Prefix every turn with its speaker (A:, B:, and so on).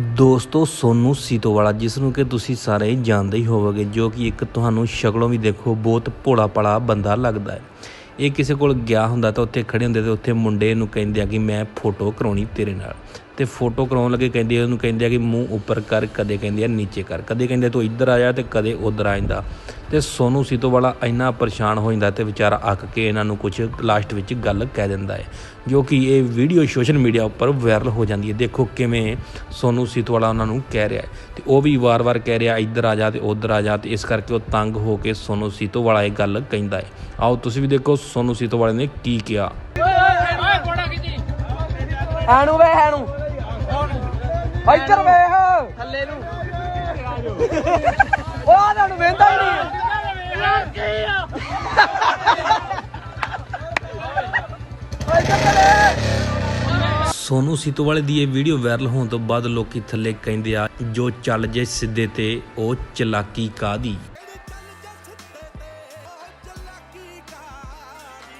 A: ਦੋਸਤੋ, ਸੋਨੂ ਸੀਤੋਵਾਲਾ ਜਿਸ ਨੂੰ ਕਿ ਤੁਸੀਂ ਸਾਰੇ ਜਾਣਦੇ ਹੀ ਹੋਵੋਗੇ, ਜੋ ਕਿ ਇੱਕ ਤੁਹਾਨੂੰ ਸ਼ਕਲੋਂ ਵੀ ਦੇਖੋ, ਬਹੁਤ ਭੋਲਾ ਪਲਾ ਬੰਦਾ ਲੱਗਦਾ ਹੈ। ਇਹ ਕਿਸੇ ਕੋਲ ਗਿਆ ਹੁੰਦਾ ਤਾਂ ਉੱਥੇ ਖੜੇ ਹੁੰਦੇ ਤੇ ਉੱਥੇ ਮੁੰਡੇ ਨੂੰ ਕਹਿੰਦੇ ਆ ਕਿ ਮੈਂ ਫੋਟੋ ਕਰਾਉਣੀ ਤੇਰੇ ਨਾਲ। ਤੇ ਫੋਟੋ ਕਰਾਉਣ ਲੱਗੇ ਕਹਿੰਦੇ, ਉਹਨੂੰ ਕਹਿੰਦੇ ਆ ਕਿ ਮੂੰਹ ਉੱਪਰ ਕਰ, ਕਦੇ ਕਹਿੰਦੇ ਆ ਨੀਚੇ ਕਰ, ਕਦੇ ਕਹਿੰਦੇ ਤੂੰ ਇੱਧਰ ਆ ਜਾ ਤੇ ਕਦੇ ਉੱਧਰ ਆ ਜਾਂਦਾ। ਤੇ ਸੋਨੂ ਸੀਤੋਵਾਲਾ ਇੰਨਾ ਪਰੇਸ਼ਾਨ ਹੋ ਜਾਂਦਾ ਤੇ ਵਿਚਾਰਾ ਅੱਕ ਕੇ ਇਹਨਾਂ ਨੂੰ ਕੁਝ ਲਾਸਟ ਵਿੱਚ ਗੱਲ ਕਹਿ ਦਿੰਦਾ ਹੈ ਜੋ ਕਿ ਇਹ ਵੀਡੀਓ ਸੋਸ਼ਲ ਮੀਡੀਆ ਉੱਪਰ ਵਾਇਰਲ ਹੋ ਜਾਂਦੀ ਹੈ। ਦੇਖੋ ਕਿਵੇਂ ਸੋਨੂ ਸੀਤੋਵਾਲਾ ਉਹਨਾਂ ਨੂੰ ਕਹਿ ਰਿਹਾ ਹੈ ਤੇ ਉਹ ਵੀ ਵਾਰ-ਵਾਰ ਕਹਿ ਰਿਹਾ ਇੱਧਰ ਆ ਜਾ ਤੇ ਉੱਧਰ ਆ ਜਾ ਤੇ ਇਸ ਕਰਕੇ ਉਹ ਤੰਗ ਹੋ ਕੇ ਸੋਨੂ ਸੀਤੋਵਾਲਾ ਇਹ ਗੱਲ ਕਹਿੰਦਾ ਹੈ। ਆਓ ਤੁਸੀਂ ਵੀ ਦੇਖੋ ਸੋਨੂ ਸੀਤੋਵਾਲੇ ਨੇ ਕੀ ਕਿਹਾ।
B: ਐਨੂੰ ਵੇ ਐਨੂੰ ਇੱਧਰ ਵੇਖ। ਥੱਲੇ ਨੂੰ ਉਹ ਤੁਹਾਨੂੰ ਵੇਂਦਾ ਹੀ ਨਹੀਂ
A: ਸੋਨੂ ਸੀਤੋਵਾਲੇ ਦੀ ਇਹ ਵੀਡੀਓ ਵਾਇਰਲ ਹੋਣ ਤੋਂ ਬਾਅਦ ਲੋਕੀ ਥੱਲੇ ਕਹਿੰਦੇ ਆ, ਜੋ ਚੱਲ ਜੇ ਸਿੱਧੇ ਤੇ, ਉਹ ਚਲਾਕੀ ਕਾਦੀ